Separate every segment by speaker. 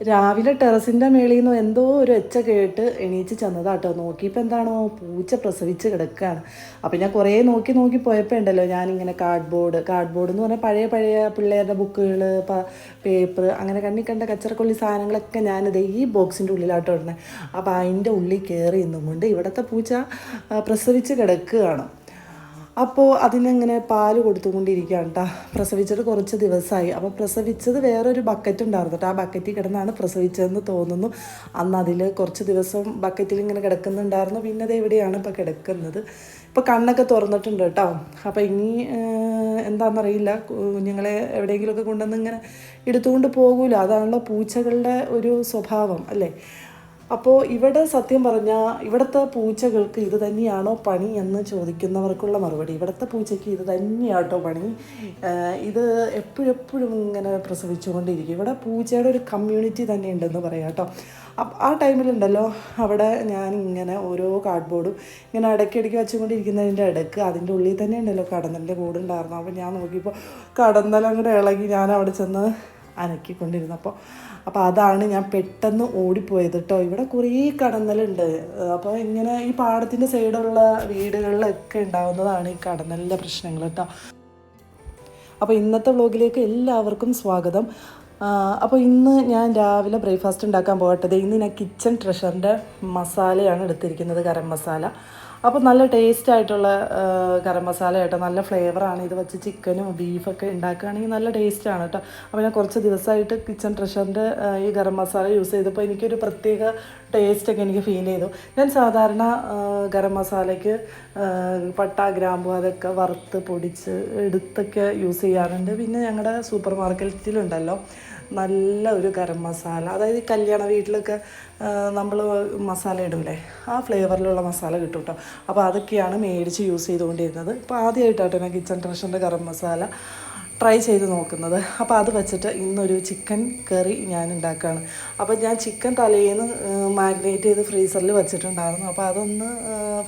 Speaker 1: രാവിലെ ടെറസിന്റെ മേളിൽ നിന്ന് എന്തോ ഒരു ഒച്ച കേട്ട് എണീച്ച് ചെന്നതാട്ടോ. നോക്കിയപ്പോൾ എന്താണോ? പൂച്ച പ്രസവിച്ച് കിടക്കുകയാണ് അപ്പോൾ ഞാൻ കുറേ നോക്കി നോക്കി പോയപ്പോൾ ഉണ്ടല്ലോ ഞാനിങ്ങനെ കാർഡ്ബോർഡ് കാർഡ്ബോർഡ് എന്ന് പറഞ്ഞാൽ പഴയ പഴയ പിള്ളേരുടെ ബുക്കുകൾ പേപ്പർ അങ്ങനെ കണ്ണി കണ്ട കച്ചറക്കൊള്ളി സാധനങ്ങളൊക്കെ ഞാനിത് ഈ ബോക്സിന്റെ ഉള്ളിലാട്ടോ ഇടുന്നത് അപ്പോൾ അതിന്റെ ഉള്ളിൽ കയറി നിന്നും കൊണ്ട് ഇവിടുത്തെ പൂച്ച പ്രസവിച്ച് കിടക്കുകയാണ്. അപ്പോൾ അതിനങ്ങനെ പാൽ കൊടുത്തുകൊണ്ടിരിക്കുകയാണ് കേട്ടോ പ്രസവിച്ചിട്ട് കുറച്ച് ദിവസമായി. അപ്പോൾ പ്രസവിച്ചത് വേറൊരു ബക്കറ്റ് ഉണ്ടായിരുന്നു കേട്ടോ ആ ബക്കറ്റിൽ കിടന്നാണ് പ്രസവിച്ചതെന്ന് തോന്നുന്നു. അന്ന് അതിൽ കുറച്ച് ദിവസം ബക്കറ്റിൽ ഇങ്ങനെ കിടക്കുന്നുണ്ടായിരുന്നു. പിന്നെ അത് എവിടെയാണ് ഇപ്പോൾ കിടക്കുന്നത്. ഇപ്പോൾ കണ്ണൊക്കെ തുറന്നിട്ടുണ്ട് കേട്ടോ അപ്പോൾ ഇനി എന്താണെന്നറിയില്ല കുഞ്ഞുങ്ങളെ എവിടെയെങ്കിലുമൊക്കെ കൊണ്ടുവന്ന് ഇങ്ങനെ എടുത്തുകൊണ്ട് പോകൂല. അതാണല്ലോ പൂച്ചകളുടെ ഒരു സ്വഭാവം അല്ലേ? അപ്പോൾ ഇവിടെ സത്യം പറഞ്ഞാൽ ഇവിടുത്തെ പൂച്ചകൾക്ക് ഇത് തന്നെയാണോ പണി എന്ന് ചോദിക്കുന്നവർക്കുള്ള മറുപടി. ഇവിടുത്തെ പൂച്ചയ്ക്ക് ഇത് തന്നെയാട്ടോ പണി. ഇത് എപ്പോഴെപ്പോഴും ഇങ്ങനെ പ്രസവിച്ചുകൊണ്ടിരിക്കും. ഇവിടെ പൂച്ചയുടെ ഒരു കമ്മ്യൂണിറ്റി തന്നെ ഉണ്ടെന്ന് പറയാം കേട്ടോ. ആ ടൈമിലുണ്ടല്ലോ അവിടെ ഞാൻ ഇങ്ങനെ ഓരോ കാർഡ് ബോർഡും ഇങ്ങനെ ഇടയ്ക്കിടയ്ക്ക് വെച്ചുകൊണ്ടിരിക്കുന്നതിന്റെ ഇടയ്ക്ക് അതിന്റെ ഉള്ളിൽ തന്നെ ഉണ്ടല്ലോ കടന്നലിന്റെ കൂടുണ്ടായിരുന്നു അപ്പോൾ ഞാൻ നോക്കിയപ്പോൾ കടന്നൽ അങ്ങോട്ട് ഇളകി ഞാൻ അവിടെ ചെന്ന് അനക്കിക്കൊണ്ടിരുന്നപ്പോൾ അപ്പോൾ അതാണ് ഞാൻ പെട്ടെന്ന് ഓടിപ്പോയത് കേട്ടോ ഇവിടെ കുറേ കടന്നലുണ്ട്. അപ്പോൾ ഇങ്ങനെ ഈ പാടത്തിന്റെ സൈഡുള്ള വീടുകളിലൊക്കെ ഉണ്ടാകുന്നതാണ് ഈ കടന്നലിന്റെ പ്രശ്നങ്ങൾ കേട്ടോ അപ്പോൾ ഇന്നത്തെ വ്ലോഗിലേക്ക് എല്ലാവർക്കും സ്വാഗതം. അപ്പോൾ ഇന്ന് ഞാൻ രാവിലെ ബ്രേക്ക്ഫാസ്റ്റ് ഉണ്ടാക്കാൻ പോകട്ടത് ഇന്ന് ഞാൻ കിച്ചൺ ട്രഷറിന്റെ മസാലയാണ് എടുത്തിരിക്കുന്നത് ഗരം മസാല. അപ്പോൾ നല്ല ടേസ്റ്റ് ആയിട്ടുള്ള ഗരം മസാല കേട്ടോ. നല്ല ഫ്ലേവറാണ് ഇത് വെച്ച് ചിക്കനും ബീഫൊക്കെ ഉണ്ടാക്കുകയാണെങ്കിൽ നല്ല ടേസ്റ്റാണ് കേട്ടോ അപ്പോൾ ഞാൻ കുറച്ച് ദിവസമായിട്ട് കിച്ചൺ ട്രഷറിന്റെ ഈ ഗരം മസാല യൂസ് ചെയ്തപ്പോൾ എനിക്കൊരു പ്രത്യേക ടേസ്റ്റൊക്കെ എനിക്ക് ഫീൽ ചെയ്തു. ഞാൻ സാധാരണ ഗരം മസാലയ്ക്ക് പട്ട ഗ്രാമ്പു അതൊക്കെ വറുത്ത് പൊടിച്ച് എടുത്തൊക്കെ യൂസ് ചെയ്യാറുണ്ട്. പിന്നെ ഞങ്ങളുടെ സൂപ്പർ മാർക്കറ്റിലുണ്ടല്ലോ നല്ല ഒരു ഗരം മസാല. അതായത് ഈ കല്യാണ വീട്ടിലൊക്കെ നമ്മൾ മസാല ഇടൂലേ? ആ ഫ്ലേവറിലുള്ള മസാല കിട്ടും കേട്ടോ അപ്പോൾ അതൊക്കെയാണ് മേടിച്ച് യൂസ് ചെയ്തുകൊണ്ടിരുന്നത്. ഇപ്പോൾ ആദ്യമായിട്ടാട്ടോ ഞാൻ കിച്ചൺ ട്രഷറിന്റെ ഗരം മസാല ട്രൈ ചെയ്ത് നോക്കുന്നത്. അപ്പോൾ അത് വെച്ചിട്ട് ഇന്നൊരു ചിക്കൻ കറി ഞാൻ ഉണ്ടാക്കുകയാണ് അപ്പോൾ ഞാൻ ചിക്കൻ തലേന്ന് മാരിനേറ്റ് ചെയ്ത് ഫ്രീസറിൽ വെച്ചിട്ടുണ്ടായിരുന്നു. അപ്പോൾ അതൊന്ന്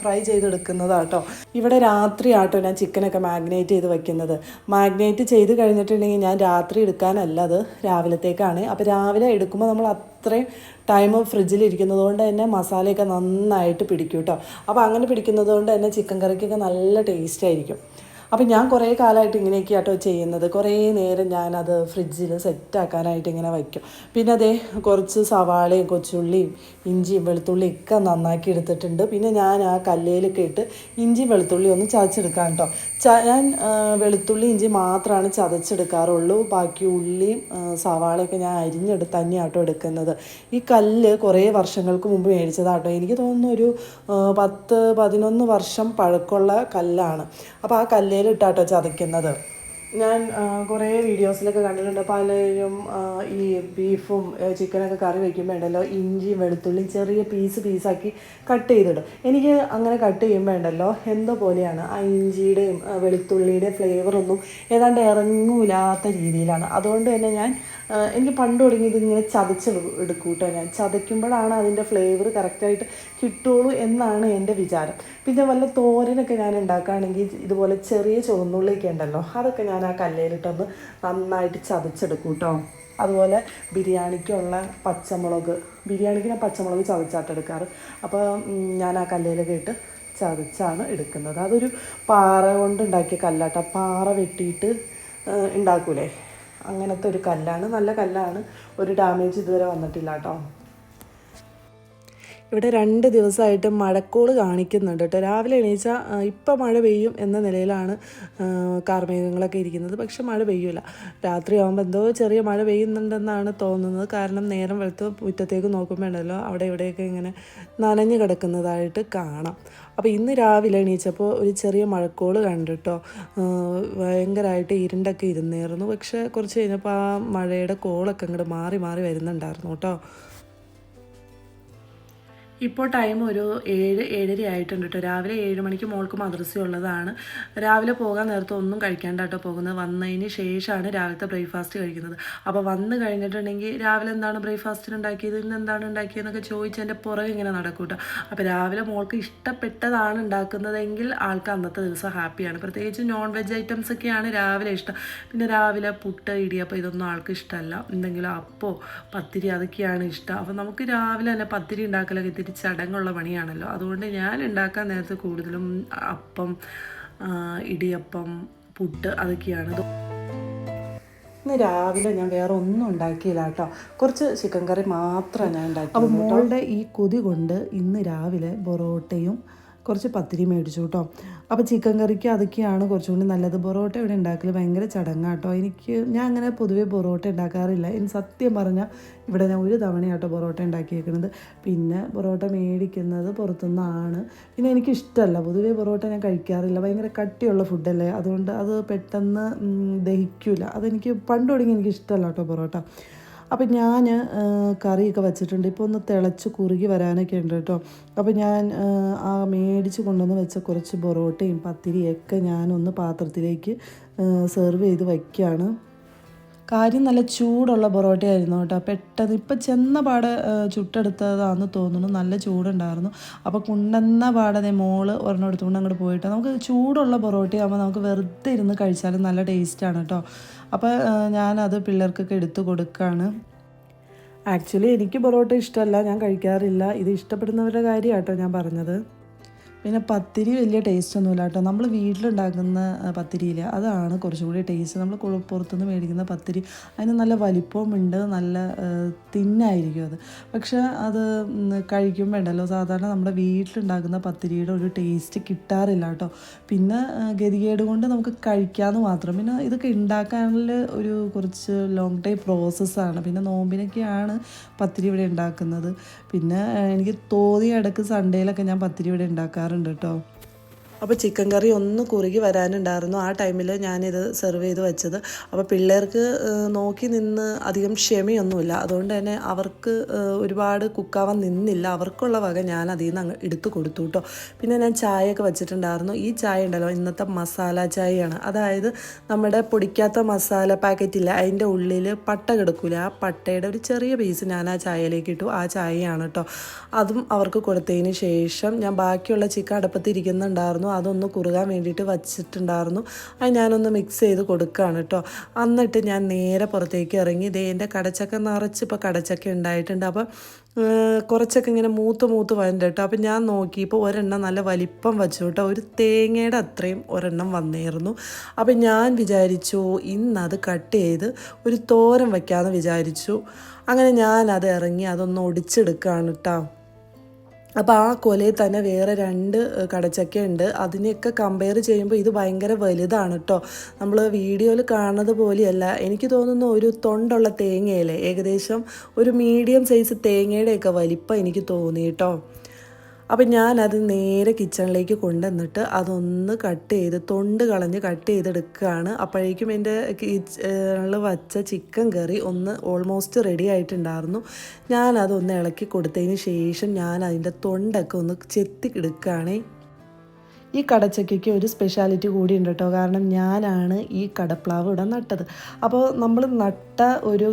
Speaker 1: ഫ്രൈ ചെയ്തെടുക്കുന്നതാട്ടോ. ഇവിടെ രാത്രി ആട്ടോ ഞാൻ ചിക്കനൊക്കെ മാഗ്നേറ്റ് ചെയ്ത് വെക്കുന്നത്. മാഗ്നേറ്റ് ചെയ്ത് കഴിഞ്ഞിട്ടുണ്ടെങ്കിൽ ഞാൻ രാത്രി എടുക്കാനല്ല അത് രാവിലത്തേക്കാണ്. അപ്പോൾ രാവിലെ എടുക്കുമ്പോൾ നമ്മൾ അത്രയും ടൈം ഫ്രിഡ്ജിൽ ഇരിക്കുന്നത് കൊണ്ട് തന്നെ മസാലയൊക്കെ നന്നായിട്ട് പിടിക്കും കേട്ടോ അപ്പോൾ അങ്ങനെ പിടിക്കുന്നത് കൊണ്ട് തന്നെ ചിക്കൻ കറിക്കൊക്കെ നല്ല ടേസ്റ്റ് ആയിരിക്കും. അപ്പം ഞാൻ കുറേ കാലമായിട്ട് ഇങ്ങനെയൊക്കെ ആട്ടോ ചെയ്യുന്നത്. കുറേ നേരം ഞാനത് ഫ്രിഡ്ജിൽ സെറ്റാക്കാനായിട്ട് ഇങ്ങനെ വയ്ക്കും. പിന്നെ അതേ കുറച്ച് സവാളയും കൊച്ചുള്ളിയും ഇഞ്ചിയും വെളുത്തുള്ളിയും ഒക്കെ നന്നാക്കി എടുത്തിട്ടുണ്ട്. പിന്നെ ഞാൻ ആ കല്ലേലൊക്കെ ഇട്ട് ഇഞ്ചി വെളുത്തുള്ളി ഒന്ന് ചതച്ചെടുക്കാം കേട്ടോ. ച ഞാൻ വെളുത്തുള്ളി ഇഞ്ചി മാത്രമാണ് ചതച്ചെടുക്കാറുള്ളൂ. ബാക്കി ഉള്ളിയും സവാളയൊക്കെ ഞാൻ അരിഞ്ഞെടുത്ത് തന്നെയാട്ടോ എടുക്കുന്നത്. ഈ കല്ല് കുറേ വർഷങ്ങൾക്ക് മുമ്പ് മേടിച്ചതാട്ടോ. എനിക്ക് തോന്നുന്നു ഒരു പത്ത് പതിനൊന്ന് വർഷം പഴക്കമുള്ള കല്ലാണ്. അപ്പോൾ ആ കല്ലേലിട്ടാട്ടോ ചതയ്ക്കുന്നത് ഞാൻ കുറേ വീഡിയോസിലൊക്കെ കണ്ടിട്ടുണ്ട്. പലരും ഈ ബീഫും ചിക്കനൊക്കെ കറി വയ്ക്കുമ്പോൾ ഉണ്ടല്ലോ ഇഞ്ചിയും വെളുത്തുള്ളിയും ചെറിയ പീസ് പീസാക്കി കട്ട് ചെയ്തിടും. എനിക്ക് അങ്ങനെ കട്ട് ചെയ്യുമ്പോൾ ഉണ്ടല്ലോ എന്തോ പോലെയാണ്. ആ ഇഞ്ചിയുടെയും വെളുത്തുള്ളിയുടെയും ഫ്ലേവറൊന്നും ഏതാണ്ട് ഇറങ്ങൂലാത്ത രീതിയിലാണ്. അതുകൊണ്ട് തന്നെ ഞാൻ എനിക്ക് പണ്ട് തുടങ്ങി ഇതിങ്ങനെ ചതച്ച് എടുക്കൂട്ടോ ഞാൻ. ചതയ്ക്കുമ്പോഴാണ് അതിന്റെ ഫ്ലേവർ കറക്റ്റായിട്ട് കിട്ടുള്ളൂ എന്നാണ് എന്റെ വിചാരം. പിന്നെ വല്ല തോരനൊക്കെ ഞാൻ ഉണ്ടാക്കുകയാണെങ്കിൽ ഇതുപോലെ ചെറിയ ചുവന്നുള്ളിയൊക്കെ ഉണ്ടല്ലോ അതൊക്കെ ഞാൻ ആ കല്ലേലിട്ടൊന്ന് നന്നായിട്ട് ചതച്ചെടുക്കും കേട്ടോ. അതുപോലെ ബിരിയാണിക്കുള്ള പച്ചമുളക് ബിരിയാണിക്ക് ഞാൻ പച്ചമുളക് ചതച്ചാട്ടെടുക്കാറ് അപ്പോൾ ഞാൻ ആ കല്ലേലൊക്കെ ഇട്ട് ചതച്ചാണ് എടുക്കുന്നത്. അതൊരു പാറ കൊണ്ട് ഉണ്ടാക്കിയ കല്ലാട്ട. പാറ വെട്ടിയിട്ട് ഉണ്ടാക്കൂലേ? അങ്ങനത്തെ ഒരു കല്ലാണ്. നല്ല കല്ലാണ്. ഒരു ഡാമേജ് ഇതുവരെ വന്നിട്ടില്ല കേട്ടോ. ഇവിടെ രണ്ട് ദിവസമായിട്ട് മഴക്കോൾ കാണിക്കുന്നുണ്ട് കേട്ടോ. രാവിലെ എണീച്ചാൽ ഇപ്പം മഴ പെയ്യും എന്ന നിലയിലാണ് കാർമേഘങ്ങളൊക്കെ ഇരിക്കുന്നത്. പക്ഷെ മഴ പെയ്യൂല. രാത്രിയാകുമ്പോൾ എന്തോ ചെറിയ മഴ പെയ്യുന്നുണ്ടെന്നാണ് തോന്നുന്നത്. കാരണം നേരം വെളുത്ത് മുറ്റത്തേക്ക് നോക്കുമ്പോൾ ഉണ്ടല്ലോ അവിടെ ഇവിടെയൊക്കെ ഇങ്ങനെ നനഞ്ഞു കിടക്കുന്നതായിട്ട് കാണാം. അപ്പോൾ ഇന്ന് രാവിലെ എണീച്ചപ്പോൾ ഒരു ചെറിയ മഴക്കോൾ കണ്ടിട്ടോ. ഭയങ്കരമായിട്ട് ഇരുണ്ടൊക്കെ ഇരുന്നായിരുന്നു. പക്ഷേ കുറച്ച് കഴിഞ്ഞപ്പോൾ ആ മഴയുടെ കോളൊക്കെ അങ്ങോട്ട് മാറി മാറി വരുന്നുണ്ടായിരുന്നു കേട്ടോ. ഇപ്പോൾ ടൈം ഒരു ഏഴ് ഏഴര ആയിട്ടുണ്ട് കേട്ടോ രാവിലെ ഏഴ് മണിക്ക് മോൾക്ക് മദ്രസയുള്ളതാണ് രാവിലെ പോകാൻ നേരത്തെ ഒന്നും കഴിക്കാണ്ടാട്ടോ പോകുന്നത്. വന്നതിന് ശേഷമാണ് രാവിലത്തെ ബ്രേക്ക്ഫാസ്റ്റ് കഴിക്കുന്നത്. അപ്പോൾ വന്ന് കഴിഞ്ഞിട്ടുണ്ടെങ്കിൽ രാവിലെ എന്താണ് ബ്രേക്ക്ഫാസ്റ്റിന് ഉണ്ടാക്കിയത്? ഇന്ന് എന്താണ് ഉണ്ടാക്കിയതെന്നൊക്കെ ചോദിച്ച് എന്റെ പുറകെ ഇങ്ങനെ നടക്കും കേട്ടോ അപ്പോൾ രാവിലെ മോൾക്ക് ഇഷ്ടപ്പെട്ടതാണ് ഉണ്ടാക്കുന്നതെങ്കിൽ ആൾക്ക് അന്നത്തെ ദിവസം ഹാപ്പിയാണ് പ്രത്യേകിച്ച് നോൺ വെജ് ഐറ്റംസ് ഒക്കെയാണ് രാവിലെ ഇഷ്ടം. പിന്നെ രാവിലെ പുട്ട് ഇടിയപ്പം ഇതൊന്നും ആൾക്ക് ഇഷ്ടമല്ല എന്തെങ്കിലും അപ്പോ പത്തിരി അതൊക്കെയാണ് ഇഷ്ടം. അപ്പോൾ നമുക്ക് രാവിലെ തന്നെ പത്തിരി ഉണ്ടാക്കലൊക്കെ ഇത്തിരി ചടങ്ങുള്ള പണിയാണല്ലോ. അതുകൊണ്ട് ഞാൻ ഉണ്ടാക്കാൻ നേരത്തെ കൂടുതലും അപ്പം ഇടിയപ്പം പുട്ട് അതൊക്കെയാണ്. ഇന്ന് രാവിലെ ഞാൻ വേറെ ഒന്നും ഉണ്ടാക്കിയില്ല കേട്ടോ. കുറച്ച് ചിക്കൻ കറി മാത്രമേ ഞാൻ ഉണ്ടാക്കി അപ്പോൾ മോളുടെ ഈ കൊതി കൊണ്ട് ഇന്ന് രാവിലെ പൊറോട്ടയും കുറച്ച് പത്തിരി മേടിച്ചു കേട്ടോ. അപ്പോൾ ചിക്കൻ കറിക്ക് അതൊക്കെയാണ് കുറച്ചുകൂടി നല്ലത്. പൊറോട്ട ഇവിടെ ഉണ്ടാക്കൽ ഭയങ്കര ചടങ്ങാട്ടോ എനിക്ക് ഞാൻ അങ്ങനെ പൊതുവേ പൊറോട്ട ഉണ്ടാക്കാറില്ല. ഇനി സത്യം പറഞ്ഞാൽ ഇവിടെ ഞാൻ ഒരു തവണയാട്ടോ പൊറോട്ട ഉണ്ടാക്കിയേക്കുന്നത് പിന്നെ പൊറോട്ട മേടിക്കുന്നത് പുറത്തുനിന്നാണ്. പിന്നെ എനിക്കിഷ്ടമല്ല പൊതുവേ പൊറോട്ട ഞാൻ കഴിക്കാറില്ല. ഭയങ്കര കട്ടിയുള്ള ഫുഡല്ലേ അതുകൊണ്ട് അത് പെട്ടെന്ന് ദഹിക്കില്ല അതെനിക്ക് പണ്ട് തുടങ്ങി എനിക്ക് ഇഷ്ടമല്ല കേട്ടോ പൊറോട്ട. അപ്പം ഞാൻ കറിയൊക്കെ വെച്ചിട്ടുണ്ട്. ഇപ്പോൾ ഒന്ന് തിളച്ച് കുറുകി വരാനൊക്കെ ഉണ്ട് കേട്ടോ. അപ്പോൾ ഞാൻ ആ മേടിച്ച് കൊണ്ടുവന്ന് വെച്ച കുറച്ച് പൊറോട്ടയും പത്തിരിയൊക്കെ ഞാനൊന്ന് പാത്രത്തിലേക്ക് സെർവ് ചെയ്ത് വയ്ക്കുകയാണ് കാര്യം നല്ല ചൂടുള്ള പൊറോട്ടയായിരുന്നു കേട്ടോ. പെട്ടെന്ന് ഇപ്പം ചെന്ന പാടെ ചുട്ടെടുത്തതാണെന്ന് തോന്നുന്നു. നല്ല ചൂടുണ്ടായിരുന്നു. അപ്പോൾ കുണ്ടെന്ന പാടെ ദേ മോൾ ഒരെണ്ണം എടുത്തുകൊണ്ട് അങ്ങോട്ട് പോയിട്ട് നമുക്ക് ചൂടുള്ള പൊറോട്ടയാകുമ്പോൾ നമുക്ക് വെറുതെ ഇരുന്ന് കഴിച്ചാലും നല്ല ടേസ്റ്റാണ് കേട്ടോ. അപ്പോൾ ഞാനത് പിള്ളേർക്കൊക്കെ എടുത്തു കൊടുക്കുകയാണ് ആക്ച്വലി എനിക്ക് പൊറോട്ട ഇഷ്ടമല്ല. ഞാൻ കഴിക്കാറില്ല. ഇത് ഇഷ്ടപ്പെടുന്നവരുടെ കാര്യമാണ് കേട്ടോ ഞാൻ പറഞ്ഞത്. പിന്നെ പത്തിരി വലിയ ടേസ്റ്റ് ഒന്നുമില്ല കേട്ടോ. നമ്മൾ വീട്ടിലുണ്ടാക്കുന്ന പത്തിരിയിൽ അതാണ് കുറച്ചുകൂടി ടേസ്റ്റ് നമ്മൾ പുറത്തുനിന്ന് മേടിക്കുന്ന പത്തിരി അതിന് നല്ല വലിപ്പമുണ്ട് നല്ല തിന്നായിരിക്കും അത്. പക്ഷേ അത് കഴിക്കുമ്പോൾ ഉണ്ടല്ലോ സാധാരണ നമ്മുടെ വീട്ടിലുണ്ടാക്കുന്ന പത്തിരിയുടെ ഒരു ടേസ്റ്റ് കിട്ടാറില്ല കേട്ടോ. പിന്നെ ഗതികേട് കൊണ്ട് നമുക്ക് കഴിക്കാമെന്ന് മാത്രം. പിന്നെ ഇതൊക്കെ ഉണ്ടാക്കാനിൽ ഒരു കുറച്ച് ലോങ് ടൈം പ്രോസസ്സാണ് പിന്നെ നോമ്പിനൊക്കെയാണ് പത്തിരി ഇവിടെ ഉണ്ടാക്കുന്നത് പിന്നെ എനിക്ക് തോന്നിയ ഇടയ്ക്ക് സൺഡേയിലൊക്കെ ഞാൻ പത്തിരി ഇവിടെ ഉണ്ടാക്കാറുണ്ട് കേട്ടോ അപ്പോൾ ചിക്കൻ കറി ഒന്ന് കുറുകി വരാനുണ്ടായിരുന്നു. ആ ടൈമിൽ ഞാനിത് സെർവ് ചെയ്ത് വെച്ചത്. അപ്പോൾ പിള്ളേർക്ക് നോക്കി നിന്ന് അധികം ക്ഷമയൊന്നുമില്ല. അതുകൊണ്ട് തന്നെ അവർക്ക് ഒരുപാട് കുക്കാവാൻ നിന്നില്ല. അവർക്കുള്ള വക ഞാൻ അതിൽ നിന്ന് അങ്ങ് എടുത്തു കൊടുത്തു കേട്ടോ പിന്നെ ഞാൻ ചായയൊക്കെ വെച്ചിട്ടുണ്ടായിരുന്നു. ഈ ചായ ഉണ്ടല്ലോ ഇന്നത്തെ മസാല ചായയാണ്. അതായത് നമ്മുടെ പൊടിക്കാത്ത മസാല പാക്കറ്റില്ല അതിന്റെ ഉള്ളിൽ പട്ട കിടക്കൂല? ആ പട്ടയുടെ ഒരു ചെറിയ പീസ് ഞാൻ ആ ചായയിലേക്ക് ഇട്ടു. ആ ചായയാണ് കേട്ടോ അതും അവർക്ക് കൊടുത്തതിന് ശേഷം ഞാൻ ബാക്കിയുള്ള ചിക്കൻ അടുപ്പത്ത് ഇരിക്കുന്നുണ്ടായിരുന്നു അതൊന്ന് കുറുകാൻ വേണ്ടിയിട്ട് വച്ചിട്ടുണ്ടായിരുന്നു. അത് ഞാനൊന്ന് മിക്സ് ചെയ്ത് കൊടുക്കുകയാണ് കേട്ടോ എന്നിട്ട് ഞാൻ നേരെ പുറത്തേക്ക് ഇറങ്ങി. ഇതേ എന്റെ കടച്ചക്ക നിറച്ച് ഇപ്പോൾ കടച്ചക്ക ഉണ്ടായിട്ടുണ്ട്. അപ്പം കുറച്ചൊക്കെ ഇങ്ങനെ മൂത്ത് മൂത്ത് വരണ്ട കേട്ടോ അപ്പം ഞാൻ നോക്കിയപ്പോൾ ഒരെണ്ണം നല്ല വലിപ്പം വെച്ചു കേട്ടോ ഒരു തേങ്ങയുടെ അത്രയും ഒരെണ്ണം വന്നിരുന്നു. അപ്പം ഞാൻ വിചാരിച്ചു ഇന്നത് കട്ട് ചെയ്ത് ഒരു തോരം വയ്ക്കാമെന്ന് വിചാരിച്ചു. അങ്ങനെ ഞാൻ അത് ഇറങ്ങി അതൊന്ന് ഒടിച്ചെടുക്കുകയാണ് കേട്ടോ അപ്പോൾ ആ കൊലയിൽ തന്നെ വേറെ രണ്ട് കടച്ചക്ക ഉണ്ട്. അതിനെയൊക്കെ കമ്പയർ ചെയ്യുമ്പോൾ ഇത് ഭയങ്കര വലുതാണ് കേട്ടോ നമ്മൾ വീഡിയോയിൽ കാണുന്നത് പോലെയല്ല. എനിക്ക് തോന്നുന്ന ഒരു തൊണ്ടുള്ള തേങ്ങയല്ലേ? ഏകദേശം ഒരു മീഡിയം സൈസ് തേങ്ങയുടെയൊക്കെ വലിപ്പം എനിക്ക് തോന്നി കേട്ടോ അപ്പം ഞാനത് നേരെ കിച്ചണിലേക്ക് കൊണ്ടുവന്നിട്ട് അതൊന്ന് കട്ട് ചെയ്ത് തൊണ്ട് കളഞ്ഞ് കട്ട് ചെയ്തെടുക്കുകയാണ്. അപ്പോഴേക്കും എന്റെ കിച്ചണിൽ വച്ച ചിക്കൻ കറി ഒന്ന് ഓൾമോസ്റ്റ് റെഡി ആയിട്ടുണ്ടായിരുന്നു. ഞാനതൊന്ന് ഇളക്കി കൊടുത്തതിന് ശേഷം ഞാൻ അതിന്റെ തൊണ്ടൊക്കെ ഒന്ന് ചെത്തി എടുക്കുകയാണേ ഈ കടച്ചക്കയ്ക്ക് ഒരു സ്പെഷ്യാലിറ്റി കൂടി ഉണ്ട് കേട്ടോ. കാരണം ഞാനാണ് ഈ കടപ്ലാവ് ഇവിടെ നട്ടത്. അപ്പോൾ നമ്മൾ നട്ട ഒരു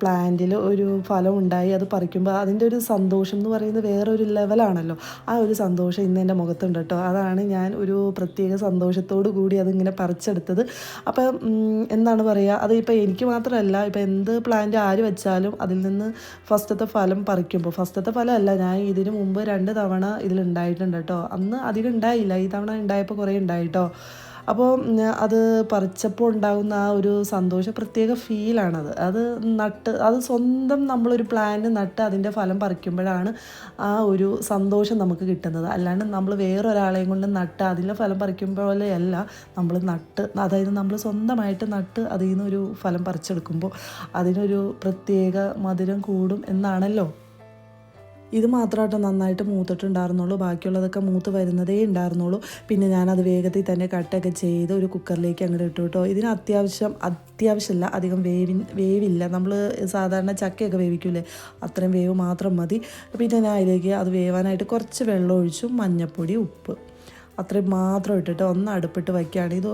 Speaker 1: പ്ലാന്റിൽ ഒരു ഫലം ഉണ്ടായി അത് പറിക്കുമ്പോൾ അതിന്റെ ഒരു സന്തോഷം എന്ന് പറയുന്നത് വേറൊരു ലെവലാണല്ലോ ആ ഒരു സന്തോഷം ഇന്ന് എന്റെ മുഖത്തുണ്ട് കേട്ടോ. അതാണ് ഞാൻ ഒരു പ്രത്യേക സന്തോഷത്തോടു കൂടി അതിങ്ങനെ പറിച്ചെടുത്തത്. അപ്പോൾ എന്താണ് പറയുക അത് ഇപ്പോൾ എനിക്ക് മാത്രമല്ല ഇപ്പോൾ എന്ത് പ്ലാന്റ് ആര് വെച്ചാലും അതിൽ നിന്ന് ഫസ്റ്റത്തെ ഫലം പറിക്കുമ്പോൾ ഫസ്റ്റത്തെ ഫലമല്ല ഞാൻ ഇതിനു മുമ്പ് രണ്ട് തവണ ഇതിലുണ്ടായിട്ടുണ്ട് കേട്ടോ. അന്ന് അധികം ഉണ്ടായില്ല. ഈ തവണ ഉണ്ടായപ്പോൾ കുറേ ഉണ്ടായിട്ടോ അപ്പോൾ അത് പറിച്ചപ്പോൾ ഉണ്ടാകുന്ന ആ ഒരു സന്തോഷ പ്രത്യേക ഫീലാണത് അത് നട്ട് അത് സ്വന്തം നമ്മളൊരു പ്ലാന്റ് നട്ട് അതിന്റെ ഫലം പറിക്കുമ്പോഴാണ് ആ ഒരു സന്തോഷം നമുക്ക് കിട്ടുന്നത്. അല്ലാണ്ട് നമ്മൾ വേറൊരാളെയും കൊണ്ട് നട്ട് അതിന്റെ ഫലം പറിക്കുമ്പോഴല്ല നമ്മൾ നട്ട് അതായത് നമ്മൾ സ്വന്തമായിട്ട് നട്ട് അതിൽ നിന്ന് ഒരു ഫലം പറിച്ചെടുക്കുമ്പോൾ അതിനൊരു പ്രത്യേക മധുരം കൂടും എന്നാണല്ലോ. ഇത് മാത്രമായിട്ട് നന്നായിട്ട് മൂത്തിട്ടുണ്ടായിരുന്നുള്ളൂ. ബാക്കിയുള്ളതൊക്കെ മൂത്ത് വരുന്നതേ ഉണ്ടായിരുന്നുള്ളൂ. പിന്നെ ഞാനത് വേഗത്തിൽ തന്നെ കട്ടൊക്കെ ചെയ്ത് ഒരു കുക്കറിലേക്ക് അങ്ങോട്ട് ഇട്ടു കേട്ടോ ഇതിന് അത്യാവശ്യം അത്യാവശ്യമല്ല അധികം വേവി വേവില്ല. നമ്മൾ സാധാരണ ചക്കയൊക്കെ വേവിക്കൂലേ? അത്രയും വേവ് മാത്രം മതി. പിന്നെ ഞാൻ അതിലേക്ക് അത് വേവാനായിട്ട് കുറച്ച് വെള്ളം ഒഴിച്ചു. മഞ്ഞൾപ്പൊടി ഉപ്പ്. അത്രയും മാത്രം ഇട്ടിട്ട് ഒന്ന് അടുപ്പിട്ട് വയ്ക്കുകയാണ്. ഇത്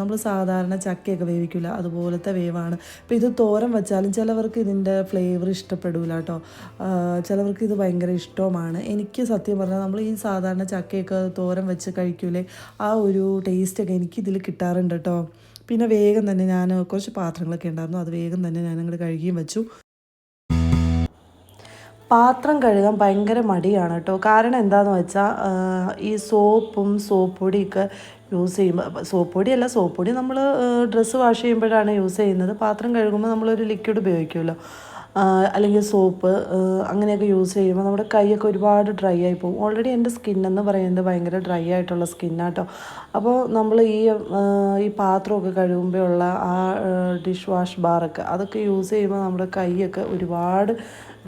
Speaker 1: നമ്മൾ സാധാരണ ചക്കയൊക്കെ വേവിക്കില്ല അതുപോലത്തെ വേവാണ്. അപ്പോൾ ഇത് തോരൻ വെച്ചാലും ചിലവർക്ക് ഇതിന്റെ ഫ്ലേവർ ഇഷ്ടപ്പെടില്ല കേട്ടോ. ചിലവർക്ക് ഇത് ഭയങ്കര ഇഷ്ടവുമാണ്. എനിക്ക് സത്യം പറഞ്ഞാൽ നമ്മൾ ഈ സാധാരണ ചക്കയൊക്കെ തോരൻ വെച്ച് കഴിക്കൂലേ ആ ഒരു ടേസ്റ്റൊക്കെ എനിക്ക് ഇതിൽ കിട്ടാറുണ്ട് കേട്ടോ. പിന്നെ വേഗം തന്നെ ഞാൻ കുറച്ച് പാത്രങ്ങളൊക്കെ ഉണ്ടായിരുന്നു. അത് വേഗം തന്നെ ഞാൻ അങ്ങോട്ട് കഴുകിയും വെച്ചു. പാത്രം കഴുകാൻ ഭയങ്കര മടിയാണ് കേട്ടോ. കാരണം എന്താണെന്ന് വെച്ചാൽ ഈ സോപ്പും സോപ്പ് പൊടിയൊക്കെ യൂസ് ചെയ്യുമ്പോൾ സോപ്പ് പൊടിയല്ല സോപ്പ് പൊടി നമ്മൾ ഡ്രസ്സ് വാഷ് ചെയ്യുമ്പോഴാണ് യൂസ് ചെയ്യുന്നത്. പാത്രം കഴുകുമ്പോൾ നമ്മളൊരു ലിക്വിഡ് ഉപയോഗിക്കുമല്ലോ. അല്ലെങ്കിൽ സോപ്പ് അങ്ങനെയൊക്കെ യൂസ് ചെയ്യുമ്പോൾ നമ്മുടെ കൈയൊക്കെ ഒരുപാട് ഡ്രൈ ആയി പോകും. ഓൾറെഡി എന്റെ സ്കിന്നെന്ന് പറയുന്നത് ഭയങ്കര ഡ്രൈ ആയിട്ടുള്ള സ്കിന്നാട്ടോ അപ്പോൾ നമ്മൾ ഈ ഈ പാത്രമൊക്കെ കഴുകുമ്പോഴുള്ള ആ ഡിഷ് വാഷ് ബാറൊക്കെ അതൊക്കെ യൂസ് ചെയ്യുമ്പോൾ നമ്മുടെ കൈയൊക്കെ ഒരുപാട്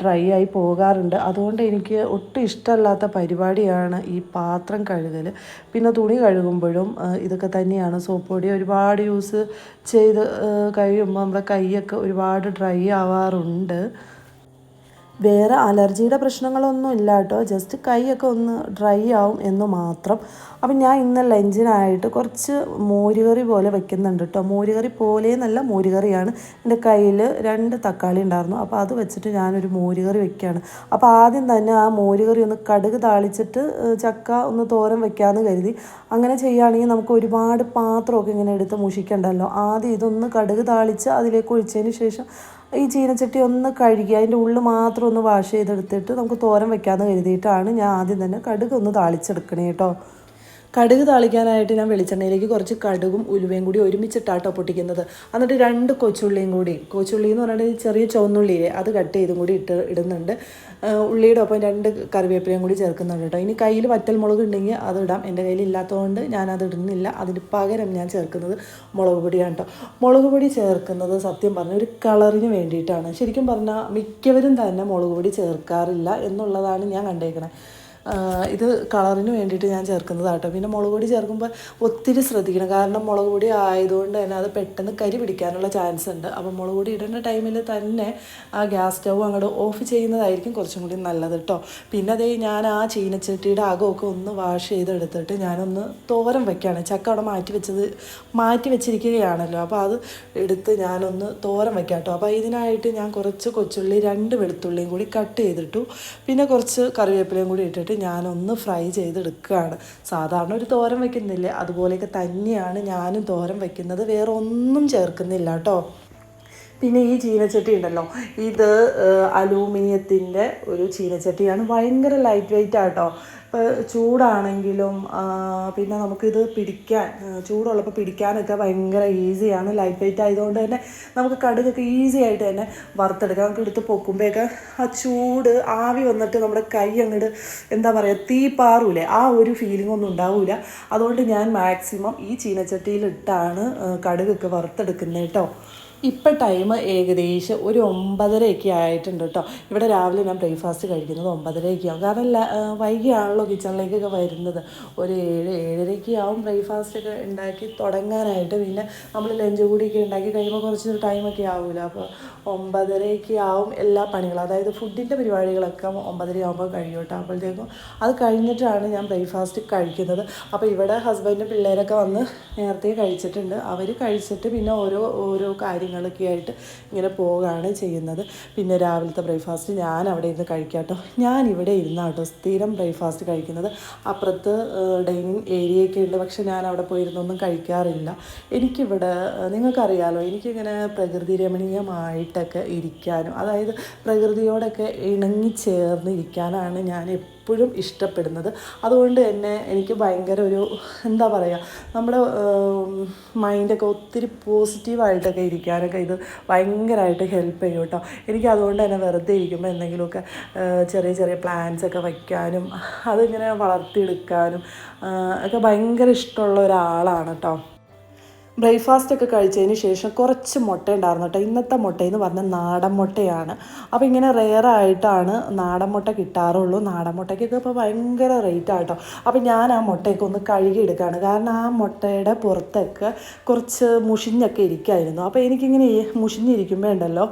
Speaker 1: ഡ്രൈ ആയി പോകാറുണ്ട്. അതുകൊണ്ട് എനിക്ക് ഒട്ടും ഇഷ്ടമല്ലാത്ത പരിപാടിയാണ് ഈ പാത്രം കഴുകൽ പിന്നെ തുണി കഴുകുമ്പോഴും ഇതൊക്കെ തന്നെയാണ് സോപ്പ് പൊടി. ഒരുപാട് യൂസ് ചെയ്ത് കഴിയുമ്പോൾ നമ്മുടെ കൈയൊക്കെ ഒരുപാട് ഡ്രൈ ആവാറുണ്ട്. വേറെ അലർജിയുടെ പ്രശ്നങ്ങളൊന്നും ഇല്ല കേട്ടോ. ജസ്റ്റ് കൈയൊക്കെ ഒന്ന് ഡ്രൈ ആവും എന്ന് മാത്രം. അപ്പം ഞാൻ ഇന്ന് ലഞ്ചിനായിട്ട് കുറച്ച് മോരുകറി പോലെ വെക്കുന്നുണ്ട് കേട്ടോ. മോരുകറി പോലെ നല്ല മോരുകറിയാണ്. എന്റെ കയ്യിൽ രണ്ട് തക്കാളി ഉണ്ടായിരുന്നു. അപ്പോൾ അത് വെച്ചിട്ട് ഞാനൊരു മോരുകറി വെക്കുകയാണ്. അപ്പോൾ ആദ്യം തന്നെ ആ മോരുകറി ഒന്ന് കടുക് താളിച്ചിട്ട് ചക്ക ഒന്ന് തോരൻ വെക്കാമെന്ന് കരുതി. അങ്ങനെ ചെയ്യുകയാണെങ്കിൽ നമുക്ക് ഒരുപാട് പാത്രമൊക്കെ ഇങ്ങനെ എടുത്ത് മുഷിക്കണ്ടല്ലോ. ആദ്യം ഇതൊന്ന് കടുക് താളിച്ച് അതിലേക്ക് ഒഴിച്ചതിന് ശേഷം ഈ ചീനച്ചട്ടി ഒന്ന് കഴുകി അതിന്റെ ഉള്ളിൽ മാത്രം ഒന്ന് വാഷ് ചെയ്തെടുത്തിട്ട് നമുക്ക് തോരൻ വെക്കാമെന്ന് കരുതിയിട്ടാണ് ഞാൻ ആദ്യം തന്നെ കടുക് ഒന്ന് താളിച്ചെടുക്കണേ കേട്ടോ. കടുക് താളിക്കാനായിട്ട് ഞാൻ വെളിച്ചെണ്ണയിലേക്ക് കുറച്ച് കടുകും ഉലുവയും കൂടി ഒരുമിച്ചിട്ടാട്ടോ പൊട്ടിക്കുന്നത്. എന്നിട്ട് രണ്ട് കൊച്ചുള്ളിയും കൂടി. കൊച്ചുള്ളി എന്ന് പറഞ്ഞാൽ ചെറിയ ചുവന്നുള്ളിയിലെ അത് കട്ട് ചെയ്തും കൂടി ഇട്ട് ഇടുന്നുണ്ട്. ഉള്ളിയുടെ ഒപ്പം രണ്ട് കറിവേപ്പിലയും കൂടി ചേർക്കുന്നുണ്ട് കേട്ടോ ഇനി കയ്യിൽ വറ്റൽ മുളക് ഉണ്ടെങ്കിൽ അത് ഇടാം. എന്റെ കയ്യിൽ ഇല്ലാത്തതുകൊണ്ട് ഞാനത് ഇടുന്നില്ല. അതിന് പകരം ഞാൻ ചേർക്കുന്നത് മുളക് പൊടിയാണ് കേട്ടോ മുളക് പൊടി ചേർക്കുന്നത് സത്യം പറഞ്ഞാൽ ഒരു കളറിന് വേണ്ടിയിട്ടാണ്. ശരിക്കും പറഞ്ഞാൽ മിക്കവരും തന്നെ മുളക് പൊടി ചേർക്കാറില്ല എന്നുള്ളതാണ് ഞാൻ കണ്ടേക്കണത് ഇത് കളറിന് വേണ്ടിയിട്ട് ഞാൻ ചേർക്കുന്നതാട്ടോ. പിന്നെ മുളക് പൊടി ചേർക്കുമ്പോൾ ഒത്തിരി ശ്രദ്ധിക്കണം. കാരണം മുളക് പൊടി ആയതുകൊണ്ട് തന്നെ അത് പെട്ടെന്ന് കരി പിടിക്കാനുള്ള ചാൻസ് ഉണ്ട്. അപ്പോൾ മുളക് പൊടി ഇടേണ്ട ടൈമിൽ തന്നെ ആ ഗ്യാസ് സ്റ്റവ് അങ്ങോട്ട് ഓഫ് ചെയ്യുന്നതായിരിക്കും കുറച്ചും കൂടി നല്ലത് കേട്ടോ. പിന്നെ അതേ ഞാൻ ആ ചീനച്ചട്ടിയുടെ അകമൊക്കെ ഒന്ന് വാഷ് ചെയ്തെടുത്തിട്ട് ഞാനൊന്ന് തോരൻ വെക്കുകയാണ്. ചക്ക അവിടെ മാറ്റി വെച്ചത് മാറ്റി വെച്ചിരിക്കുകയാണല്ലോ. അപ്പോൾ അത് എടുത്ത് ഞാനൊന്ന് തോരൻ വെക്കാം കേട്ടോ. അപ്പോൾ ഇതിനായിട്ട് ഞാൻ കുറച്ച് കൊച്ചുള്ളി രണ്ട് വെളുത്തുള്ളിയും കൂടി കട്ട് ചെയ്തിട്ടു. പിന്നെ കുറച്ച് കറിവേപ്പിലയും കൂടി ഇട്ടിട്ട് ഞാനൊന്ന് ഫ്രൈ ചെയ്തെടുക്കുകയാണ്. സാധാരണ ഒരു തോരൻ വയ്ക്കുന്നില്ലേ അതുപോലെയൊക്കെ തന്നെയാണ് ഞാനും തോരൻ വയ്ക്കുന്നത് വേറെ ഒന്നും ചേർക്കുന്നില്ല കേട്ടോ. പിന്നെ ഈ ചീനച്ചട്ടി ഉണ്ടല്ലോ. ഇത് അലൂമിനിയത്തിന്റെ ഒരു ചീനച്ചട്ടിയാണ്. ഭയങ്കര ലൈറ്റ് വെയിറ്റ് ആട്ടോ. ഇപ്പോൾ ചൂടാണെങ്കിലും പിന്നെ നമുക്കിത് പിടിക്കാൻ ചൂടുള്ളപ്പോൾ പിടിക്കാനൊക്കെ ഭയങ്കര ഈസിയാണ് ലൈറ്റ് വെയിറ്റ് ആയതുകൊണ്ട് തന്നെ നമുക്ക് കടുകൊക്കെ ഈസി ആയിട്ട് തന്നെ വറുത്തെടുക്കാം. നമുക്ക് എടുത്ത് പൊക്കുമ്പോഴൊക്കെ ആ ചൂട് ആവി വന്നിട്ട് നമ്മുടെ കൈ അങ്ങോട്ട് എന്താ പറയുക തീ പാറൂലേ ആ ഒരു ഫീലിംഗ് ഒന്നും ഉണ്ടാവില്ല അതുകൊണ്ട് ഞാൻ മാക്സിമം ഈ ചീനച്ചട്ടിയിലിട്ടാണ് കടുകൊക്കെ വറുത്തെടുക്കുന്നത് കേട്ടോ. ഇപ്പം ടൈം ഏകദേശം ഒരു ഒമ്പതരയൊക്കെ ആയിട്ടുണ്ട് കേട്ടോ ഇവിടെ രാവിലെ ഞാൻ ബ്രേക്ക്ഫാസ്റ്റ് കഴിക്കുന്നത് ഒമ്പതരയൊക്കെ ആവും കാരണം വൈകിയാണല്ലോ കിച്ചണിലേക്കൊക്കെ വരുന്നത്. ഒരു ഏഴ് ഏഴരയ്ക്ക് ആവും ബ്രേക്ക്ഫാസ്റ്റ് ഒക്കെ ഉണ്ടാക്കി തുടങ്ങാനായിട്ട്. പിന്നെ നമ്മൾ ലഞ്ച് കൂടിയൊക്കെ ഉണ്ടാക്കി കഴിയുമ്പോൾ കുറച്ച് ടൈമൊക്കെ ആവില്ല അപ്പോൾ ഒമ്പതരയ്ക്ക് ആവും എല്ലാ പണികളും. അതായത് ഫുഡിന്റെ പരിപാടികളൊക്കെ ഒമ്പതര ആകുമ്പോൾ കഴിയും കേട്ടോ അപ്പോഴത്തേക്കും അത് കഴിഞ്ഞിട്ടാണ് ഞാൻ ബ്രേക്ക്ഫാസ്റ്റ് കഴിക്കുന്നത്. അപ്പോൾ ഇവിടെ ഹസ്ബൻഡും പിള്ളേരൊക്കെ വന്ന് നേരത്തെ കഴിച്ചിട്ടുണ്ട്. അവർ കഴിച്ചിട്ട് പിന്നെ ഓരോ ഓരോ കാര്യങ്ങൾ കാര്യങ്ങളൊക്കെ ആയിട്ട് ഇങ്ങനെ പോവുകയാണ് ചെയ്യുന്നത്. പിന്നെ രാവിലത്തെ ബ്രേക്ക്ഫാസ്റ്റ് ഞാൻ അവിടെ ഇരുന്ന് കഴിക്കാട്ടോ. ഞാൻ ഇവിടെ ഇരുന്നാട്ടോ സ്ഥിരം ബ്രേക്ക്ഫാസ്റ്റ് കഴിക്കുന്നത്. അപ്പുറത്ത് ഡൈനിങ് ഏരിയയൊക്കെ ഉണ്ട്. പക്ഷെ ഞാൻ അവിടെ പോയിരുന്നൊന്നും കഴിക്കാറില്ല. എനിക്കിവിടെ നിങ്ങൾക്കറിയാലോ എനിക്കിങ്ങനെ പ്രകൃതി രമണീയമായിട്ടൊക്കെ ഇരിക്കാനും അതായത് പ്രകൃതിയോടൊക്കെ ഇണങ്ങി ചേർന്ന് ഇരിക്കാനാണ് ഞാൻ എപ്പോഴും ഇഷ്ടപ്പെടുന്നത്. അതുകൊണ്ട് തന്നെ എനിക്ക് ഭയങ്കര ഒരു എന്താ പറയുക നമ്മുടെ മൈൻഡൊക്കെ ഒത്തിരി പോസിറ്റീവായിട്ടൊക്കെ ഇരിക്കാനൊക്കെ ഇത് ഭയങ്കരമായിട്ട് ഹെൽപ്പ് ചെയ്യും കേട്ടോ. എനിക്ക് അതുകൊണ്ട് തന്നെ വെറുതെ ഇരിക്കുമ്പോൾ എന്തെങ്കിലുമൊക്കെ ചെറിയ ചെറിയ പ്ലാൻസ് ഒക്കെ വയ്ക്കാനും അതിങ്ങനെ വളർത്തിയെടുക്കാനും ഒക്കെ ഭയങ്കര ഇഷ്ടമുള്ള ഒരാളാണ് കേട്ടോ. ബ്രേക്ക്ഫാസ്റ്റ് ഒക്കെ കഴിച്ചതിന് ശേഷം കുറച്ച് മുട്ട ഉണ്ടായിരുന്നു കേട്ടോ. ഇന്നത്തെ മുട്ട എന്ന് പറഞ്ഞാൽ നാടൻ മുട്ടയാണ്. അപ്പോൾ ഇങ്ങനെ റെയർ ആയിട്ടാണ് നാടൻ മുട്ട കിട്ടാറുള്ളൂ. നാടൻ മുട്ടയ്ക്കൊക്കെ ഇപ്പോൾ ഭയങ്കര റേറ്റ് കേട്ടോ. അപ്പോൾ ഞാൻ ആ മുട്ടയൊക്കെ ഒന്ന് കഴുകി എടുക്കുകയാണ്. കാരണം ആ മുട്ടയുടെ പുറത്തൊക്കെ കുറച്ച് മുഷിഞ്ഞൊക്കെ ഇരിക്കുമായിരുന്നു അപ്പോൾ എനിക്കിങ്ങനെ മുഷിഞ്ഞിരിക്കുമ്പോൾ ഉണ്ടല്ലോ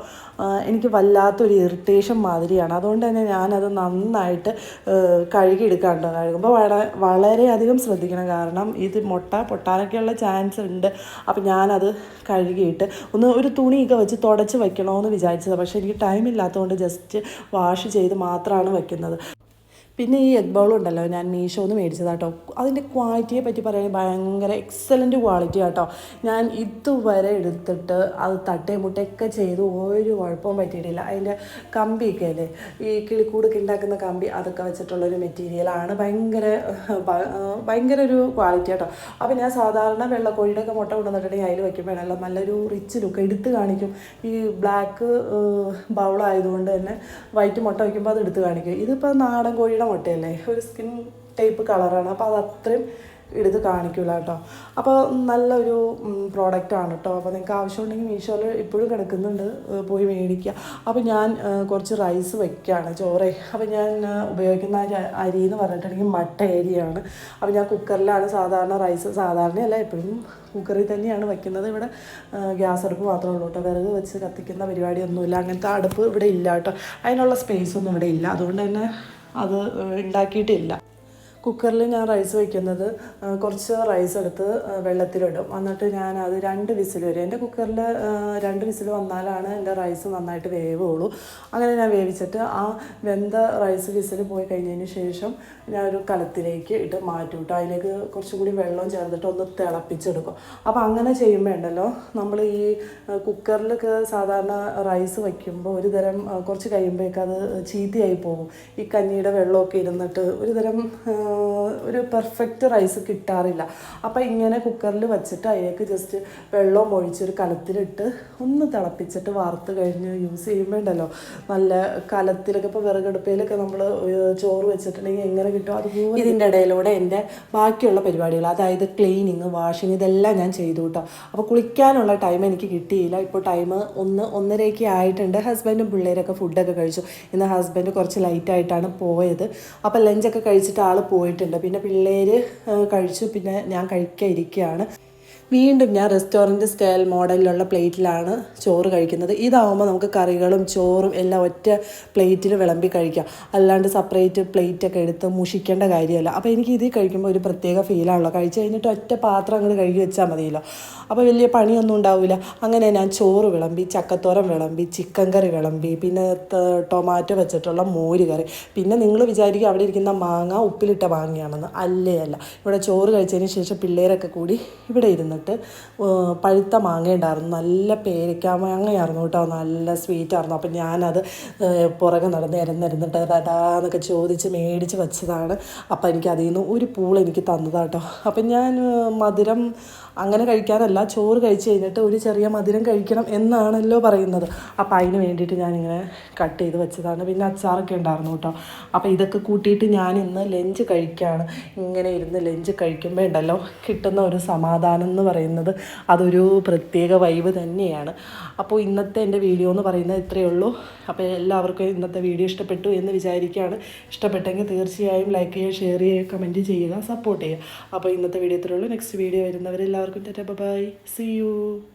Speaker 1: എനിക്ക് വല്ലാത്തൊരു ഇറിറ്റേഷൻ മാതിരിയാണ്. അതുകൊണ്ട് തന്നെ ഞാനത് നന്നായിട്ട് കഴുകി കഴുകിയെടുക്കാറുണ്ട് കഴുകുമ്പോൾ വളരെ വളരെയധികം ശ്രദ്ധിക്കണം. കാരണം ഇത് മുട്ട പൊട്ടാനൊക്കെയുള്ള ചാൻസ് ഉണ്ട്. അപ്പം ഞാനത് കഴുകിയിട്ട് ഒന്ന് ഒരു തുണിയൊക്കെ വെച്ച് തുടച്ച് വെക്കണമെന്ന് വിചാരിച്ചത്. പക്ഷേ എനിക്ക് ടൈം ഇല്ലാത്തതുകൊണ്ട് ജസ്റ്റ് വാഷ് ചെയ്ത് മാത്രമാണ് വെക്കുന്നത്. പിന്നെ ഈ എഗ് ബൗൾ ഉണ്ടല്ലോ ഞാൻ മീഷോന്ന് മേടിച്ചതാട്ടോ. അതിന്റെ ക്വാളിറ്റിയെ പറ്റി പറയുകയാണെങ്കിൽ ഭയങ്കര എക്സലന്റ് ക്വാളിറ്റി ആട്ടോ. ഞാൻ ഇതുവരെ എടുത്തിട്ട് അത് തട്ടേ മുട്ടയൊക്കെ ചെയ്ത് ഒരു കുഴപ്പവും പറ്റിയിട്ടില്ല. അതിന്റെ കമ്പിയൊക്കെ അല്ലേ ഈ കിളിക്കൂടൊക്കെ ഉണ്ടാക്കുന്ന കമ്പി അതൊക്കെ വെച്ചിട്ടുള്ളൊരു മെറ്റീരിയലാണ് ഭയങ്കര ഭയങ്കര ഒരു ക്വാളിറ്റി ആട്ടോ. അപ്പോൾ ഞാൻ സാധാരണ വെള്ളക്കോഴിയുടെ ഒക്കെ മുട്ട കൊണ്ടുവന്നിട്ടുണ്ടെങ്കിൽ അതിൽ വയ്ക്കുമ്പോഴല്ല നല്ലൊരു റിച്ച് ലുക്ക് എടുത്ത് കാണിക്കും. ഈ ബ്ലാക്ക് ബൗളായതുകൊണ്ട് തന്നെ വൈറ്റ് മുട്ട വയ്ക്കുമ്പോൾ അത് എടുത്ത് കാണിക്കും. ഇതിപ്പോൾ നാടൻ കോഴിയുടെ മുട്ടയല്ലേ ഒരു സ്കിൻ ടൈപ്പ് കളറാണ് അപ്പോൾ അത് അത്രയും എടുത്ത് കാണിക്കില്ല കേട്ടോ. അപ്പോൾ നല്ലൊരു പ്രോഡക്റ്റ് ആണ് കേട്ടോ. അപ്പോൾ നിങ്ങൾക്ക് ആവശ്യമുണ്ടെങ്കിൽ മീഷോയിൽ ഇപ്പോഴും കിടക്കുന്നുണ്ട് പോയി മേടിക്കുക അപ്പോൾ ഞാൻ കുറച്ച് റൈസ് വെക്കുകയാണ് ചോറ്. അപ്പോൾ ഞാൻ ഉപയോഗിക്കുന്ന അരി എന്ന് പറഞ്ഞിട്ടുണ്ടെങ്കിൽ മട്ട അരിയാണ്. അപ്പോൾ ഞാൻ കുക്കറിലാണ് സാധാരണ റൈസ് സാധാരണയല്ല എപ്പോഴും കുക്കറിൽ തന്നെയാണ് വെക്കുന്നത്. ഇവിടെ ഗ്യാസ് അടുപ്പ് മാത്രമേ ഉള്ളൂ കേട്ടോ. വിറക് വെച്ച് കത്തിക്കുന്ന പരിപാടിയൊന്നുമില്ല. അങ്ങനത്തെ അടുപ്പ് ഇവിടെ ഇല്ല കേട്ടോ. അതിനുള്ള സ്പേസ് ഒന്നും ഇവിടെ ഇല്ല. അതുകൊണ്ട് തന്നെ അത് ഉണ്ടാക്കിയിട്ടില്ല. കുക്കറിൽ ഞാൻ റൈസ് വയ്ക്കുന്നത് കുറച്ച് റൈസ് എടുത്ത് വെള്ളത്തിലിടും. എന്നിട്ട് ഞാൻ അത് രണ്ട് വിസിൽ വരും. എന്റെ കുക്കറിൽ രണ്ട് വിസിൽ വന്നാലാണ് എന്റെ റൈസ് നന്നായിട്ട് വേവുള്ളൂ. അങ്ങനെ ഞാൻ വേവിച്ചിട്ട് ആ വെന്ത റൈസ് വിസിൽ പോയി കഴിഞ്ഞതിന് ശേഷം ഞാൻ ഒരു കലത്തിലേക്ക് ഇട്ട് മാറ്റും കേട്ടോ അതിലേക്ക് കുറച്ചും കൂടി വെള്ളം ചേർത്തിട്ട് ഒന്ന് തിളപ്പിച്ചെടുക്കും. അപ്പോൾ അങ്ങനെ ചെയ്യുമ്പോൾ ഉണ്ടല്ലോ നമ്മൾ ഈ കുക്കറിലൊക്കെ സാധാരണ റൈസ് വയ്ക്കുമ്പോൾ ഒരു തരം കുറച്ച് കഴിയുമ്പോഴേക്കത് അത് ചീത്തയായി പോകും. ഈ കഞ്ഞിയുടെ വെള്ളമൊക്കെ ഇരുന്നിട്ട് ഒരു തരം ഒരു പെർഫെക്റ്റ് റൈസ് കിട്ടാറില്ല. അപ്പോൾ ഇങ്ങനെ കുക്കറിൽ വെച്ചിട്ട് അതിലേക്ക് ജസ്റ്റ് വെള്ളം ഒഴിച്ചൊരു കലത്തിലിട്ട് ഒന്ന് തിളപ്പിച്ചിട്ട് വാർത്ത് കഴിഞ്ഞ് യൂസ് ചെയ്യുമ്പോൾ ഉണ്ടല്ലോ നല്ല കലത്തിലൊക്കെ ഇപ്പോൾ വിറകടുപ്പയിലൊക്കെ നമ്മൾ ചോറ് വെച്ചിട്ടുണ്ടെങ്കിൽ എങ്ങനെ കിട്ടും? അതുപോലെ ഇതിന്റെ ഇടയിലൂടെ എന്റെ ബാക്കിയുള്ള പരിപാടികൾ അതായത് ക്ലീനിങ് വാഷിങ് ഇതെല്ലാം ഞാൻ ചെയ്തു കേട്ടോ അപ്പോൾ കുളിക്കാനുള്ള ടൈം എനിക്ക് കിട്ടിയില്ല. ഇപ്പോൾ ടൈം ഒന്ന് ഒന്നരയൊക്കെ ആയിട്ടുണ്ട്. ഹസ്ബൻഡും പിള്ളേരൊക്കെ ഫുഡൊക്കെ കഴിച്ചു. ഇന്ന് ഹസ്ബൻഡ് കുറച്ച് ലൈറ്റായിട്ടാണ് പോയത്. അപ്പോൾ ലഞ്ചൊക്കെ കഴിച്ചിട്ട് ആൾ പോയിട്ടുണ്ട്. പിന്നെ പിള്ളേർ കഴിച്ചു. പിന്നെ ഞാൻ കഴിക്കാൻ ഇരിക്കുകയാണ് വീണ്ടും ഞാൻ റെസ്റ്റോറന്റ് സ്റ്റൈൽ മോഡലിലുള്ള പ്ലേറ്റിലാണ് ചോറ് കഴിക്കുന്നത്. ഇതാവുമ്പോൾ നമുക്ക് കറികളും ചോറും എല്ലാം ഒറ്റ പ്ലേറ്റിൽ വിളമ്പി കഴിക്കാം. അല്ലാണ്ട് സെപ്പറേറ്റ് പ്ലേറ്റൊക്കെ എടുത്ത് മുഷിക്കേണ്ട കാര്യമല്ല. അപ്പോൾ എനിക്ക് ഇതിൽ കഴിക്കുമ്പോൾ ഒരു പ്രത്യേക ഫീലാണല്ലോ കഴിച്ച് കഴിഞ്ഞിട്ട് ഒറ്റ പാത്രം അങ്ങോട്ട് കഴുകി വെച്ചാൽ മതിയല്ലോ. അപ്പോൾ വലിയ പണിയൊന്നും ഉണ്ടാവില്ല അങ്ങനെ ഞാൻ ചോറ് വിളമ്പി ചക്കത്തോരൻ വിളമ്പി ചിക്കൻ കറി വിളമ്പി പിന്നെ ടൊമാറ്റോ വെച്ചിട്ടുള്ള മോര് കറി. പിന്നെ നിങ്ങൾ വിചാരിക്കും അവിടെ ഇരിക്കുന്ന മാങ്ങ ഉപ്പിലിട്ട മാങ്ങയാണെന്ന്. അല്ലേ അല്ല. ഇവിടെ ചോറ് കഴിച്ചതിന് ശേഷം പിള്ളേരൊക്കെ കൂടി ഇവിടെ ഇരുന്നിട്ട് ഏർ പഴുത്ത മാങ്ങ ഉണ്ടായിരുന്നു നല്ല പേരയ്ക്ക മാങ്ങയായിരുന്നു കേട്ടോ. നല്ല സ്വീറ്റ് ആയിരുന്നു അപ്പം ഞാനത് പുറകെ നടന്ന് ഇരന്നിരുന്നിട്ട് അതാന്നൊക്കെ ചോദിച്ച് മേടിച്ച് വെച്ചതാണ്. അപ്പം എനിക്ക് അതിൽ നിന്ന് ഒരു പൂൾ എനിക്ക് തന്നതാട്ടോ അപ്പം ഞാൻ മധുരം അങ്ങനെ കഴിക്കാനല്ല ചോറ് കഴിച്ച് കഴിഞ്ഞിട്ട് ഒരു ചെറിയ മധുരം കഴിക്കണം എന്നാണല്ലോ പറയുന്നത്. അപ്പോൾ അതിന് വേണ്ടിയിട്ട് ഞാനിങ്ങനെ കട്ട് ചെയ്ത് വെച്ചതാണ്. പിന്നെ അച്ചാറൊക്കെ ഉണ്ടായിരുന്നു കേട്ടോ. അപ്പോൾ ഇതൊക്കെ കൂട്ടിയിട്ട് ഞാൻ ഇന്ന് ലഞ്ച് കഴിക്കുകയാണ് ഇങ്ങനെ ഇരുന്ന് ലഞ്ച് കഴിക്കുമ്പോൾ ഉണ്ടല്ലോ കിട്ടുന്ന ഒരു സമാധാനം എന്ന് പറയുന്നത് അതൊരു പ്രത്യേക വൈബ് തന്നെയാണ്. അപ്പോൾ ഇന്നത്തെ എന്റെ വീഡിയോ എന്ന് പറയുന്നത് ഇത്രയേ ഉള്ളൂ. അപ്പോൾ എല്ലാവർക്കും ഇന്നത്തെ വീഡിയോ ഇഷ്ടപ്പെട്ടു എന്ന് വിചാരിക്കുകയാണ്. ഇഷ്ടപ്പെട്ടെങ്കിൽ തീർച്ചയായും ലൈക്ക് ചെയ്യുക ഷെയർ ചെയ്യുക കമന്റ് ചെയ്യുക സപ്പോർട്ട് ചെയ്യുക. അപ്പോൾ ഇന്നത്തെ വീഡിയോ ഇത്രയേ ഉള്ളൂ. നെക്സ്റ്റ് വീഡിയോ വരുന്നവരെല്ലാവർക്കും ബൈ സി യു